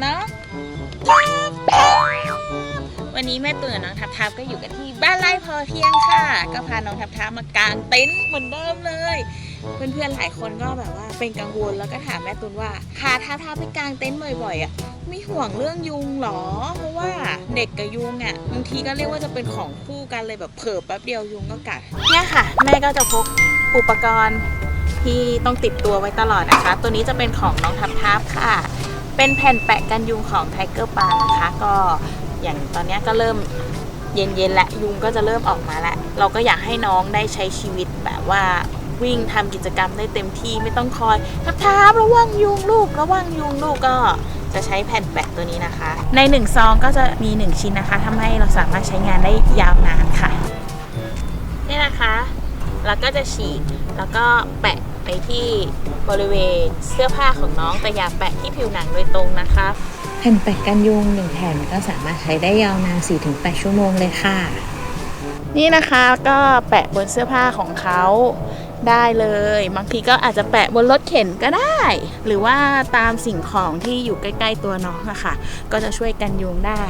เนาะวันนี้แม่ตุ่นกับน้องทับทับก็อยู่กันที่บ้านไร่พอเพียงค่ะ ก็พาน้องทับทับมากางเต็นท์เหมือนเดิมเลย เพื่อนๆหลายคนก็แบบว่าเป็นกังวลแล้วก็ถามแม่ตุ่นว่าพาทับทับไปกางเต็นท์บ่อยๆอะไม่ห่วงเรื่องยุงหรอ เพราะว่าเด็กกับยุงอะบางทีก็เรียกว่าจะเป็นของคู่กันเลยแบบเผลอแป๊บเดียวยุงก็กัดเนี่ยค่ะ แม่ก็จะพกอุปกรณ์ที่ต้องติดตัวไว้ตลอดนะคะ ตัวนี้จะเป็นของน้องทับทับค่ะ เป็นแผ่นแปะกันยุงของไทเกอร์ปานะคะ ก็อย่างตอนนี้ก็เริ่มเย็นๆและยุงก็จะเริ่มออกมาแล้วเราก็อยากให้น้องได้ใช้ชีวิตแบบว่าวิ่งทำกิจกรรมได้เต็มที่ไม่ต้องคอยทับทับระวังยุงลูกระวังยุงลูกก็จะใช้แผ่นแปะตัวนี้นะคะ ในหนึ่งซองก็จะมีหนึ่งชิ้นนะคะทำให้เราสามารถใช้งานได้ยาวนานค่ะนี่นะคะแล้วก็จะฉีดแล้วก็แปะไปที่ บริเวณเสื้อผ้าของน้องแต่อย่าแปะที่ผิวหนังโดยตรงนะคะแผ่นแปะกันยุงหนึ่งแผ่นก็สามารถใช้ได้ยาวนาน 4-8 ชั่วโมงเลยค่ะ นี่นะคะก็แปะบนเสื้อผ้าของเขา ได้เลย บางทีก็อาจจะแปะบนรถเข็นก็ได้ หรือว่าตามสิ่งของที่อยู่ใกล้ ๆ ตัวน้องอะค่ะ ก็จะช่วยกันยุงได้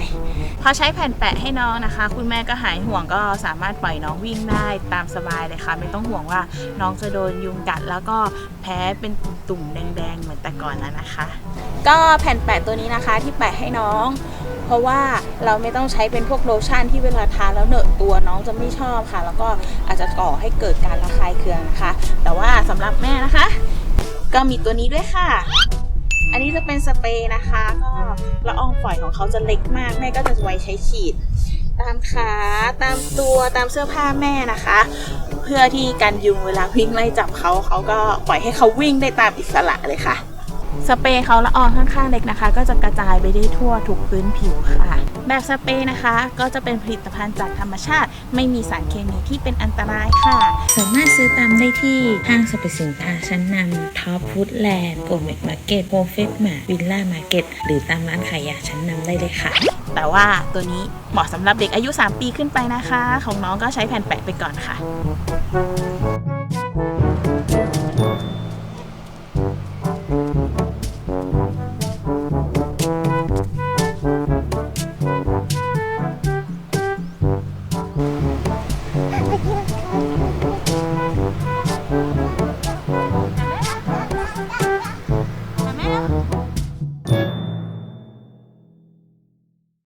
พอใช้แผ่นแปะให้น้องนะคะ คุณแม่ก็หายห่วงก็สามารถปล่อยน้องวิ่งได้ตามสบายเลยค่ะ ไม่ต้องห่วงว่าน้องจะโดนยุงกัด แล้วก็แพ้เป็นตุ่มๆแดงๆเหมือนแต่ก่อนแล้วนะคะ ก็แผ่นแปะตัวนี้นะคะที่แปะให้น้อง เพราะว่าเราไม่ต้องใช้เป็นพวกโลชั่นที่เวลาทาแล้วเหนอะ ตัวน้องจะไม่ชอบค่ะ แล้วก็อาจจะก่อให้เกิดการระคายเคืองนะคะ แต่ว่าสำหรับแม่นะคะ ก็มีตัวนี้ด้วยค่ะอันนี้จะเป็นสเปรย์นะคะ ก็ละอองฝอยของเขาจะเล็กมาก แม่ก็จะไว้ใช้ฉีด ตามขาตามตัวตามเสื้อผ้าแม่นะคะ เพื่อที่กันยุงเวลาวิ่งไล่จับเขาเขาก็ปล่อยให้เขาวิ่งได้ตามอิสระเลยค่ะ สเปรย์เขาละอองข้างๆเล็กนะคะ ก็จะกระจายไปได้ทั่วทุกพื้นผิวค่ะ แบบสเปรย์นะคะก็จะเป็นผลิตภัณฑ์จากธรรมชาติ ไม่มีสารเคมีที่เป็นอันตรายค่ะ สามารถซื้อตามได้ที่ห้างสรรพสินค้าชั้นนำท็อปฟู้ดแลนด์โกเมกมาร์เก็ตโฮเฟสมาวิลล่ามาร์เก็ตหรือตามร้านขายยาชั้นนำได้เลยค่ะ แต่ว่าตัวนี้เหมาะสำหรับเด็กอายุ 3 ปีขึ้นไปนะคะ ของน้องก็ใช้แผ่นแปะไปก่อนค่ะ 快快快！